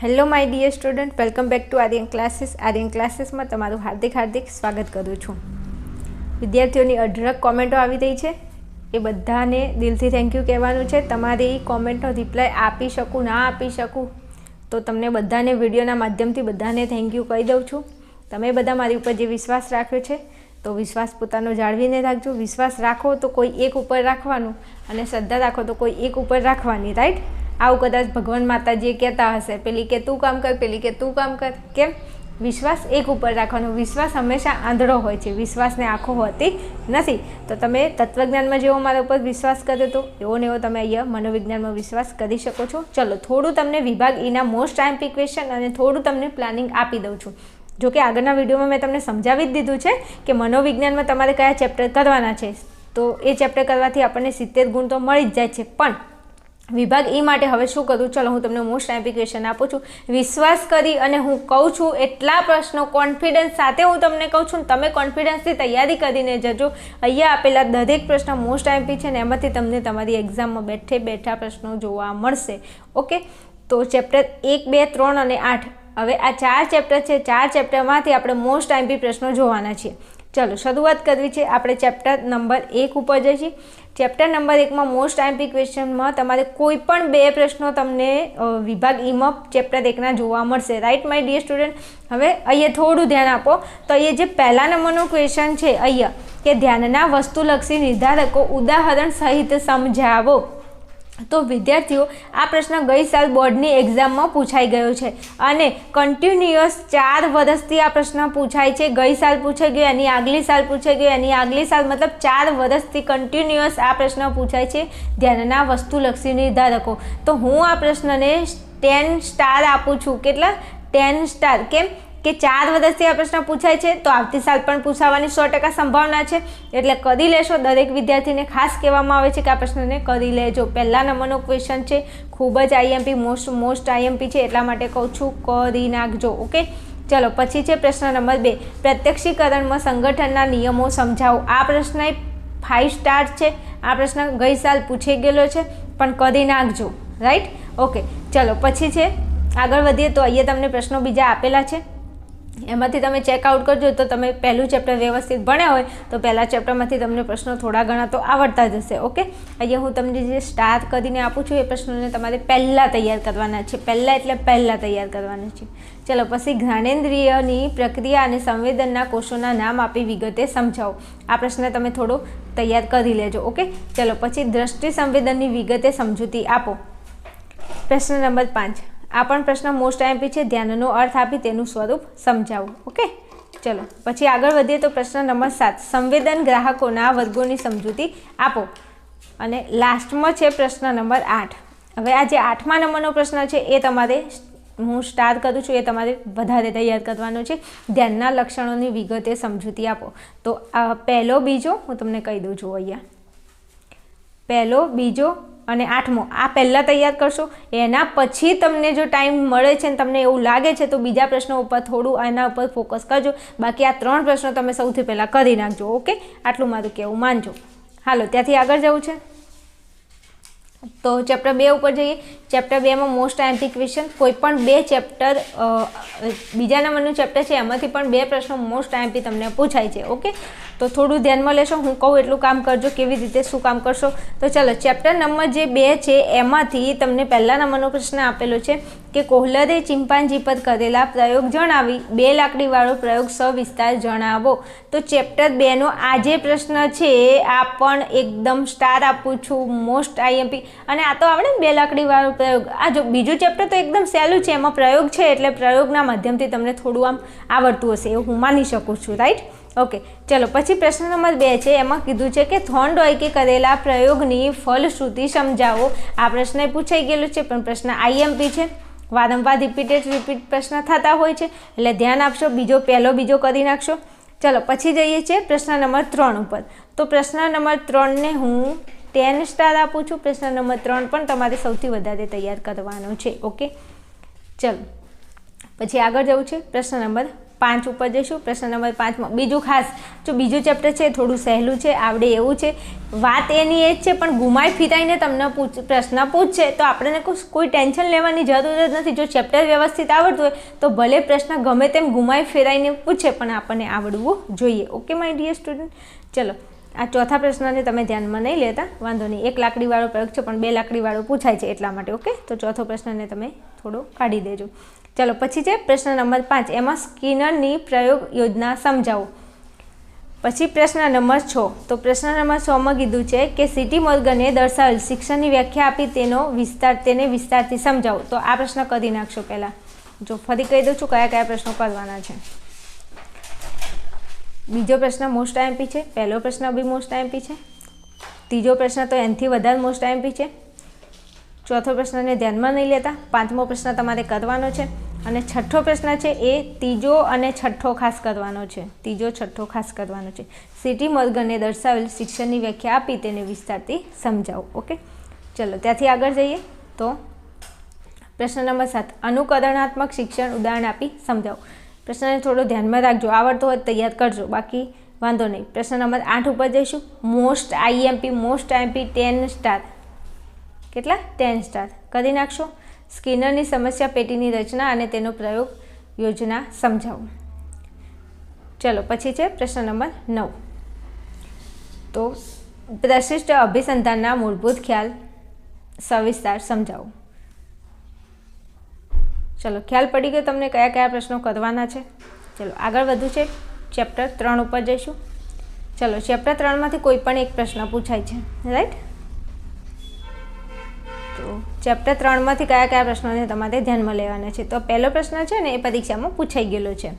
Hello, my dear student. Welcome back to Aryan classes. Aryan ક્લાસીસમાં તમારું હાર્દિક હાર્દિક સ્વાગત કરું છું. વિદ્યાર્થીઓની અઢળક કોમેન્ટો આવી રહી છે. એ બધાને દિલથી થેન્ક યુ કહેવાનું છે. તમારી કોમેન્ટનો રિપ્લાય આપી શકું, ના આપી શકું, તો તમને બધાને વિડીયોના માધ્યમથી બધાને થેન્ક યુ કહી દઉં છું. તમે બધા મારી ઉપર જે વિશ્વાસ રાખ્યો છે, તો વિશ્વાસ પોતાનો જાળવીને રાખજો. વિશ્વાસ રાખો તો કોઈ એક ઉપર રાખવાનું અને શ્રદ્ધા રાખો તો કોઈ એક ઉપર રાખવાની રાઈટ આવું કદાચ ભગવાન માતાજીએ કહેતા હશે. પેલી કે તું કામ કર, પેલી કે તું કામ કર. કેમ? વિશ્વાસ એક ઉપર રાખવાનો. વિશ્વાસ હંમેશા આંધળો હોય છે. વિશ્વાસને આંખો હોતી નથી. તો તમે તત્વજ્ઞાનમાં જેવો મારા ઉપર વિશ્વાસ કર્યો હતો એવો ને એવો તમે અહીંયા મનોવિજ્ઞાનમાં વિશ્વાસ કરી શકો છો. ચલો, થોડું તમને વિભાગ ઈના મોસ્ટ આઈમ્પી ક્વેશ્ચન અને થોડું તમને પ્લાનિંગ આપી દઉં છું. જો કે આગળના વિડીયોમાં મેં તમને સમજાવી જ દીધું છે કે મનોવિજ્ઞાનમાં તમારે કયા ચેપ્ટર કરવાના છે. તો એ ચેપ્ટર કરવાથી આપણને સિત્તેર ગુણ તો મળી જ જાય છે. પણ વિભાગ એ માટે હવે શું કરું? ચલો, હું તમને મોસ્ટ એપ્લિકેશન આપું છું. વિશ્વાસ કરી અને હું કહું છું, એટલા પ્રશ્નો કોન્ફિડન્સ સાથે હું તમને કહું છું. તમે કોન્ફિડન્સથી તૈયારી કરીને જજો. અહીંયા આપેલા દરેક પ્રશ્ન મોસ્ટ એમપી છે ને એમાંથી તમને તમારી એક્ઝામમાં બેઠે બેઠા પ્રશ્નો જોવા મળશે. ઓકે? તો ચેપ્ટર એક, બે, ત્રણ અને આઠ. હવે આ ચાર ચેપ્ટર છે. ચાર ચેપ્ટરમાંથી આપણે મોસ્ટ એમપી પ્રશ્નો જોવાના છીએ. ચલો, શરૂઆત કરવી છે આપણે ચેપ્ટર નંબર એક ઉપર જઈશું. ચેપ્ટર નંબર એકમાં મોસ્ટ આઈમ્પી ક્વેશ્ચનમાં તમારે કોઈ પણ બે પ્રશ્નો તમને વિભાગ ઈમાં ચેપ્ટર એકના જોવા મળશે. રાઈટ માય ડિયર સ્ટુડન્ટ હવે અહીંયા થોડું ધ્યાન આપો. તો અહીંયા જે પહેલા નંબરનું ક્વેશ્ચન છે, અહીંયા, કે ધ્યાનના વસ્તુલક્ષી નિર્ધારકો ઉદાહરણ સહિત સમજાવો. તો વિદ્યાર્થીઓ, આ પ્રશ્ન ગઈ સાલ બોર્ડની એક્ઝામમાં પૂછાઈ ગયો છે અને કન્ટિન્યુઅસ ચાર વર્ષથી આ પ્રશ્ન પૂછાય છે. ગઈ સાલ પૂછાઈ ગયો એની આગલી સાલ પૂછાઈ ગયો એની આગલી સાલ મતલબ ચાર વર્ષથી કન્ટિન્યુઅસ આ પ્રશ્ન પૂછાય છે. ધ્યાનના વસ્તુલક્ષી નિર્ધારકો. તો હું આ પ્રશ્નને ટેન સ્ટાર આપું છું. કેટલા? Ten star. કેમ? કે ચાર વર્ષથી આ પ્રશ્ન પૂછાય છે, તો આવતી સાલ પણ પૂછાવાની સો ટકા સંભાવના છે. એટલે કરી લેશો, દરેક વિદ્યાર્થીને ખાસ કહેવામાં આવે છે કે આ પ્રશ્નને કરી લેજો. પહેલા નંબરનો ક્વેશ્ચન છે, ખૂબ જ આઈએમપી મોસ્ટ મોસ્ટ આઈએમપી છે, એટલા માટે કહું છું, કરી નાખજો, ઓકે? ચલો, પછી છે પ્રશ્ન નંબર બે. પ્રત્યક્ષીકરણમાં સંગઠનના નિયમો સમજાવો. આ પ્રશ્ન ફાઇવ સ્ટાર છે. આ પ્રશ્ન ગઈ સાલ પૂછાઈ ગયેલો છે, પણ કરી નાખજો. રાઈટ ઓકે, ચલો, પછી છે, આગળ વધીએ તો અહીંયા તમને પ્રશ્નો બીજા આપેલા છે. એમાંથી તમે ચેકઆઉટ કરજો. તો તમે પહેલું ચેપ્ટર વ્યવસ્થિત ભણ્યા હોય, તો પહેલાં ચેપ્ટરમાંથી તમને પ્રશ્નો થોડા ઘણા તો આવડતા જ હશે ઓકે અહીંયા હું તમને જે સ્ટાર્ટ કરીને આપું છું એ પ્રશ્નોને તમારે પહેલાં તૈયાર કરવાના છે. પહેલાં એટલે પહેલાં તૈયાર કરવાના છે. ચલો, પછી જ્ઞાનેન્દ્રિયની પ્રક્રિયા અને સંવેદનના કોષોના નામ આપી વિગતે સમજાવો. આ પ્રશ્ન તમે થોડો તૈયાર કરી લેજો ઓકે ચલો, પછી દ્રષ્ટિ સંવેદનની વિગતે સમજૂતી આપો. પ્રશ્ન નંબર પાંચ. આ પણ પ્રશ્ન મોસ્ટ આઈમ્પી છે. ધ્યાનનો અર્થ આપી તેનું સ્વરૂપ સમજાવો. ઓકે ચલો, પછી આગળ વધીએ તો પ્રશ્ન નંબર સાત. સંવેદન ગ્રાહકોના વર્ગોની સમજૂતી આપો. અને લાસ્ટમાં છે પ્રશ્ન નંબર આઠ. હવે આ જે આઠમા નંબરનો પ્રશ્ન છે, એ તમારે હું સ્ટાર્ટ કરું છું, એ તમારે વધારે તૈયાર કરવાનો છે. ધ્યાનના લક્ષણોની વિગતે સમજૂતી આપો. તો આ પહેલો બીજો હું તમને કહી દઉં છું અહીંયા. પહેલો બીજો અને આઠમો, આ પહેલાં તૈયાર કરશો, એના પછી તમને જો ટાઈમ મળે છે ને તમને એવું લાગે છે, તો બીજા પ્રશ્નો ઉપર થોડું એના ઉપર ફોકસ કરજો. બાકી આ ત્રણ પ્રશ્નો તમે સૌથી પહેલાં કરી નાખજો ઓકે આટલું મારું કહેવું માનજો. હાલો, ત્યાંથી આગળ જવું છે? તો ચેપ્ટર બે ઉપર જઈએ. ચેપ્ટર બેમાં મોસ્ટ એન્ટી ક્વેશ્ચન કોઈ પણ બે ચેપ્ટર બીજા નંબરનું ચેપ્ટર છે, એમાંથી પણ બે પ્રશ્નો મોસ્ટ આઈમ્પી તમને પૂછાય છે ઓકે તો થોડું ધ્યાનમાં લેશો, હું કહું એટલું કામ કરજો, કેવી રીતે શું કામ કરશો. તો ચાલો ચેપ્ટર નંબર જે બે છે, એમાંથી તમને પહેલા નંબરનો પ્રશ્ન આપેલો છે કે કોહલરે ચિંપાંજી પર કરેલા પ્રયોગ જણાવી, બે લાકડીવાળો પ્રયોગ સવિસ્તાર જણાવો. તો ચેપ્ટર બેનો આ જે પ્રશ્ન છે, આ પણ એકદમ સ્ટાર આપું છું મોસ્ટ આઈએમપી અને આ તો આવડે ને બે લાકડીવાળો પ્રયોગ આ જો બીજું ચેપ્ટર તો એકદમ સહેલું છે, એમાં પ્રયોગ છે એટલે પ્રયોગના માધ્યમથી તમને થોડું આમ આવડતું હશે એવું હું માની શકું છું રાઈટ ઓકે ચલો, પછી પ્રશ્ન નંબર બે છે, એમાં કીધું છે કે થોન્ડોઈકે કરેલા પ્રયોગની ફલશ્રુતિ સમજાવો. આ પ્રશ્ન પૂછાઈ ગયેલો છે, પણ પ્રશ્ન આઈએમપી છે. વારંવાર રિપીટેડ રિપીટ પ્રશ્ન થતા હોય છે, એટલે ધ્યાન આપશો, બીજો, પહેલો, બીજો કરી નાખશો. ચલો, પછી જઈએ છીએ પ્રશ્ન નંબર ત્રણ ઉપર. તો પ્રશ્ન નંબર ત્રણને હું ટેન સ્ટાર આપું છું. પ્રશ્ન નંબર ત્રણ પણ તમારે સૌથી વધારે તૈયાર કરવાનો છે, ઓકે? ચલો. પછી આગળ જવું છે. પ્રશ્ન નંબર પાંચ ઉપર જઈશું. પ્રશ્ન નંબર પાંચમાં બીજું ખાસ, જો બીજું ચેપ્ટર છે, થોડું સહેલું છે, આવડે એવું છે. વાત એની એ જ છે, પણ ગુમાઈ ફિરાઈને તમને પૂછ, પ્રશ્ન પૂછશે, તો આપણને કોઈ ટેન્શન લેવાની જરૂર જ નથી. જો ચેપ્ટર વ્યવસ્થિત આવડતું હોય, તો ભલે પ્રશ્ન ગમે તેમ ગુમાઈ ફેરાઈને પૂછે, પણ આપણને આવડવું જોઈએ. ઓકે માય ડિયર સ્ટુડન્ટ ચલો. આ ચોથા પ્રશ્નને તમે ધ્યાનમાં નહીં લેતા, વાંધો નહીં. એક લાકડીવાળો પ્રયોગ છે, પણ બે લાકડીવાળો પૂછાય છે એટલા માટે, ઓકે? તો ચોથો પ્રશ્નને તમે થોડો કાઢી દેજો. ચલો, પછી છે પ્રશ્ન નંબર પાંચ. એમાં સ્કિનરની પ્રયોગ યોજના સમજાવો. પછી પ્રશ્ન નંબર છ. તો પ્રશ્ન નંબર છમાં કીધું છે કે સિટી મોર્ગને દર્શાવેલ શિક્ષણની વ્યાખ્યા આપી તેનો વિસ્તાર, તેને વિસ્તારથી સમજાવો. તો આ પ્રશ્ન કરી નાખશો પહેલાં. જો ફરી કહી દઉં છું કયા કયા પ્રશ્નો કરવાના છે. બીજો પ્રશ્ન મોસ્ટ આઈએમપી છે. પહેલો પ્રશ્ન બી મોસ્ટ આઈએમપી છે. ત્રીજો પ્રશ્ન તો એનથી વધારે મોસ્ટ આઈએમપી છે. ચોથો પ્રશ્નને ધ્યાનમાં નહીં લેતા. પાંચમો પ્રશ્ન તમારે કરવાનો છે. અને છઠ્ઠો પ્રશ્ન છે એ ત્રીજો અને છઠ્ઠો ખાસ કરવાનો છે. ત્રીજો, છઠ્ઠો ખાસ કરવાનો છે. સિટી મોર્ગને દર્શાવેલ શિક્ષણની વ્યાખ્યા આપી તેને વિસ્તારથી સમજાવો. ઓકે? ચલો, ત્યાંથી આગળ જઈએ તો પ્રશ્ન નંબર સાત. અનુકરણાત્મક શિક્ષણ ઉદાહરણ આપી સમજાવો. પ્રશ્નને થોડો ધ્યાનમાં રાખજો. આવડતો હોય તૈયાર કરજો. બાકી વાંધો નહીં. પ્રશ્ન નંબર આઠ ઉપર જઈશું. Most IMP most IMP ten star. કેટલા? Ten star. કરી નાખશો. સ્કિનરની સમસ્યા પેટીની રચના અને તેનો પ્રયોગ યોજના સમજાવો. ચલો, પછી છે પ્રશ્ન નંબર નવ. તો પ્રશિષ્ટ અભિસંધાનના મૂળભૂત ખ્યાલ સવિસ્તાર સમજાવો. ચલો, ખ્યાલ પડી ગયો તમને કયા કયા પ્રશ્નો કરવાના છે? ચલો, આગળ વધુ છે. ચેપ્ટર ત્રણ ઉપર જઈશું. ચલો ચેપ્ટર ત્રણમાંથી કોઈ પણ એક પ્રશ્ન પૂછાય છે. રાઈટ તો ચેપ્ટર ત્રણમાંથી કયા કયા પ્રશ્નોને તમારે ધ્યાનમાં લેવાના છે? તો પહેલો પ્રશ્ન છે ને, એ પરીક્ષામાં પૂછાઈ ગયેલો છે.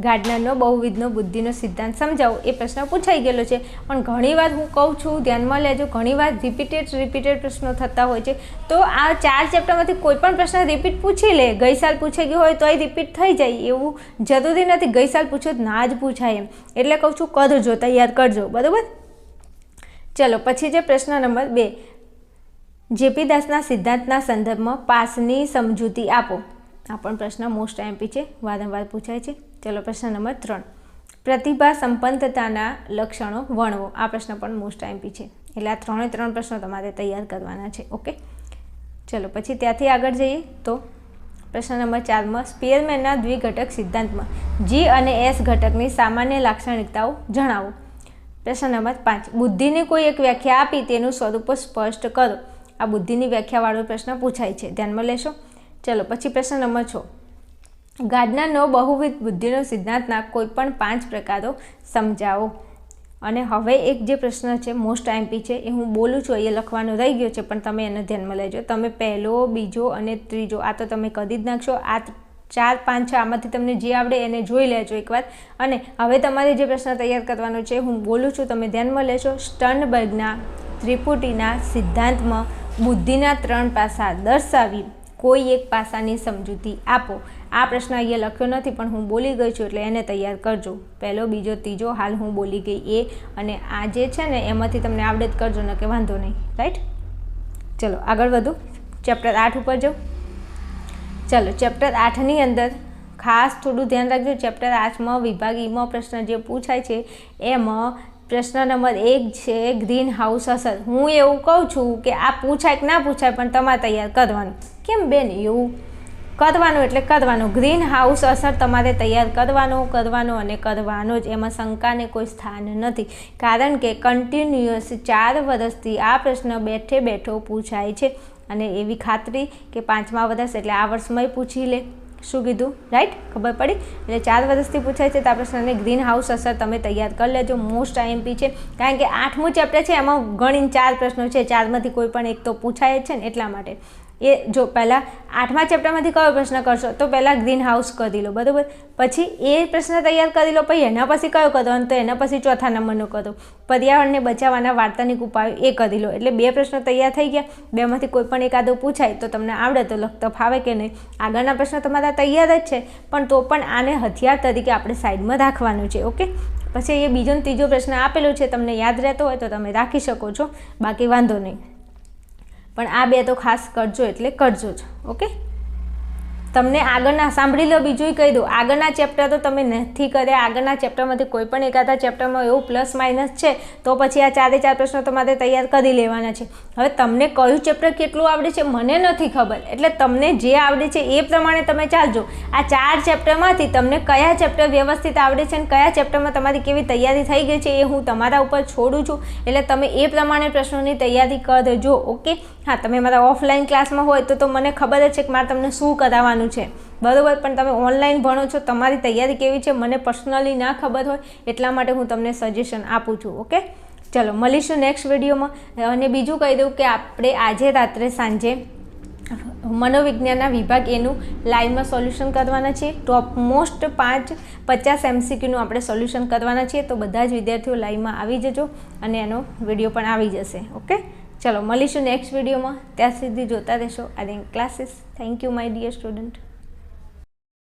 ગાર્ડનરનો બહુવિધનો બુદ્ધિનો સિદ્ધાંત સમજાવો. એ પ્રશ્ન પૂછાઈ ગયેલો છે. પણ ઘણીવાર હું કહું છું, ધ્યાનમાં લેજો ઘણીવાર રિપીટેડ રિપીટેડ પ્રશ્નો થતા હોય છે. તો આ ચાર ચેપ્ટરમાંથી કોઈ પણ પ્રશ્ન રિપીટ પૂછી લે. ગઈ સાલ પૂછાઈ ગયો હોય તોય રિપીટ થઈ જાય. એવું જરૂરી નથી. ગઈ સાલ પૂછો ના જ પૂછાય એમ. એટલે કહું છું કરજો તૈયાર કરજો. બરાબર? ચલો, પછી છે પ્રશ્ન નંબર બે. જેપી દાસના સિદ્ધાંતના સંદર્ભમાં પાસની સમજૂતી આપો. આ પણ પ્રશ્ન મોસ્ટ એમપી છે. વારંવાર પૂછાય છે. ચલો પ્રશ્ન નંબર ત્રણ. પ્રતિભા સંપન્નતાના લક્ષણો વર્ણવો. આ પ્રશ્ન પણ મોસ્ટ આઈમ્પી છે. એટલે આ ત્રણે ત્રણ પ્રશ્નો તમારે તૈયાર કરવાના છે, ઓકે? ચલો પછી ત્યાંથી આગળ જઈએ તો પ્રશ્ન નંબર ચારમાં સ્પેરમેનના દ્વિઘટક સિદ્ધાંતમાં જી અને એસ ઘટકની સામાન્ય લાક્ષણિકતાઓ જણાવો. પ્રશ્ન નંબર પાંચ, બુદ્ધિની કોઈ એક વ્યાખ્યા આપી તેનું સ્વરૂપ સ્પષ્ટ કરો. આ બુદ્ધિની વ્યાખ્યાવાળો પ્રશ્ન પૂછાય છે. ધ્યાનમાં લેશો? ચલો પછી પ્રશ્ન નંબર છ. ગાર્ડનરનો બહુવિધ બુદ્ધિનો સિદ્ધાંતના કોઈ પણ પાંચ પ્રકારો સમજાવો. અને હવે એક જે પ્રશ્ન છે મોસ્ટ આઈમ્પી છે, એ હું બોલું છું એ લખવાનો રહી ગયો છે, પણ તમે એને ધ્યાનમાં લેજો. તમે પહેલો, બીજો અને ત્રીજો, આ તો તમે કદી જ નાખશો. આ ચાર, પાંચ, છ, આમાંથી તમને જે આવડે એને જોઈ લેજો એકવાર. અને હવે તમારે જે પ્રશ્ન તૈયાર કરવાનો છે, હું બોલું છું, તમે ધ્યાનમાં લેશો. સ્ટર્નબર્ગના ત્રિપુટીના સિદ્ધાંતમાં બુદ્ધિના ત્રણ પાસા દર્શાવી કોઈ એક પાસાની સમજૂતી આપો. આ પ્રશ્ન અહીંયા લખ્યો નથી, પણ હું બોલી ગઈ છું એટલે એને તૈયાર કરજો. પહેલો, બીજો, ત્રીજો, હાલ હું બોલી ગઈ એ અને આ જે છે ને, એમાંથી તમને આવડે જ કરજો ને કે વાંધો નહીં. રાઈટ ચલો, આગળ વધુ. ચેપ્ટર આઠ ઉપર જાઓ. ચલો ચેપ્ટર આઠની અંદર ખાસ થોડું ધ્યાન રાખજો. ચેપ્ટર આઠમાં વિભાગ ઈમાં પ્રશ્ન જે પૂછાય છે, એમાં પ્રશ્ન નંબર એક છે ગ્રીન હાઉસ અસર. હું એવું કહું છું કે આ પૂછાય કે ના પૂછાય, પણ તમારે તૈયાર કરવાનું. કેમ બેન એવું? કરવાનું એટલે કરવાનું ગ્રીન હાઉસ અસર તમારે તૈયાર કરવાનો કરવાનો અને કરવાનો જ. એમાં શંકાને કોઈ સ્થાન નથી. કારણ કે કન્ટિન્યુઅસ ચાર વર્ષથી આ પ્રશ્ન બેઠે બેઠો પૂછાય છે. અને એવી ખાતરી કે પાંચમા વર્ષ એટલે આ વર્ષમાંય પૂછી લે. શું કીધું? રાઈટ ખબર પડી? એટલે ચાર વર્ષથી પૂછાય છે તો આ પ્રશ્નને ગ્રીન હાઉસ અસર તમે તૈયાર કરી લેજો. મોસ્ટ આઈએમપી છે. કારણ કે આઠમું ચેપ્ટર છે, એમાં ગણીને ચાર પ્રશ્નો છે. ચારમાંથી કોઈ પણ એક તો પૂછાય જ છે ને એટલા માટે. એ જો પહેલાં આઠમા ચેપ્ટરમાંથી કયો પ્રશ્ન કરશો, તો પહેલાં ગ્રીન હાઉસ કરી લો, બરાબર? પછી એ પ્રશ્ન તૈયાર કરી લો, પછી એના પછી કયો કરવાનો તો એના પછી ચોથા નંબરનો કરો. પર્યાવરણને બચાવવાના વાર્તાનિક ઉપાયો એ કરી લો. એટલે બે પ્રશ્નો તૈયાર થઈ ગયા. બેમાંથી કોઈ પણ એકાદો પૂછાય, તો તમને આવડે તો લખતો ફાવે કે નહીં. આગળના પ્રશ્નો તમારા તૈયાર જ છે, પણ તો પણ આને હથિયાર તરીકે આપણે સાઈડમાં રાખવાનું છે, ઓકે? પછી એ બીજો ત્રીજો પ્રશ્ન આપેલો છે, તમને યાદ રહેતો હોય તો તમે રાખી શકો છો. બાકી વાંધો નહીં. પણ આ બે તો ખાસ કરજો એટલે કરજો જ ઓકે? તમને આગળના, સાંભળી લો બીજું કહી દઉં. આગળના ચેપ્ટર તો તમે નથી કર્યા. આગળના ચેપ્ટરમાંથી કોઈ પણ એકાદા ચેપ્ટરમાં એવું પ્લસ માઇનસ છે, તો પછી આ ચારે ચાર પ્રશ્નો તમારે તૈયાર કરી લેવાના છે. હવે તમને કયું ચેપ્ટર કેટલું આવડે છે, મને નથી ખબર. એટલે તમને જે આવડે છે, એ પ્રમાણે તમે ચાલજો. આ ચાર ચેપ્ટરમાંથી તમને કયા ચેપ્ટર વ્યવસ્થિત આવડે છે અને કયા ચેપ્ટરમાં તમારી કેવી તૈયારી થઈ ગઈ છે, એ હું તમારા ઉપર છોડું છું. એટલે તમે એ પ્રમાણે પ્રશ્નોની તૈયારી કરજો, ઓકે? હા, તમે મારા ઓફલાઈન ક્લાસમાં હોય તો તો મને ખબર જ છે કે મારે તમને શું કરાવવાનું છે. બરાબર, પણ તમે ઓનલાઈન ભણો છો, તમારી તૈયારી કેવી છે, મને પર્સનલી ના ખબર હોય, એટલા માટે હું તમને સજેશન આપું છું, ઓકે? ચલો, મળીશું નેક્સ્ટ વિડીયોમાં. અને બીજું કહી દઉં કે આપણે આજે રાત્રે સાંજે મનોવિજ્ઞાનના વિભાગ એનું લાઈવમાં સોલ્યુશન કરવાના છીએ. ટોપ મોસ્ટ પાંચ પચાસ એમસીક્યુનું આપણે સોલ્યુશન કરવાના છીએ. તો બધા જ વિદ્યાર્થીઓ લાઈવમાં આવી જજો અને એનો વીડિયો પણ આવી જશે, ઓકે? ચલો મળીશું નેક્સ્ટ વિડીયોમાં ત્યાં સુધી જોતા રહેશો. R classes thank you my dear student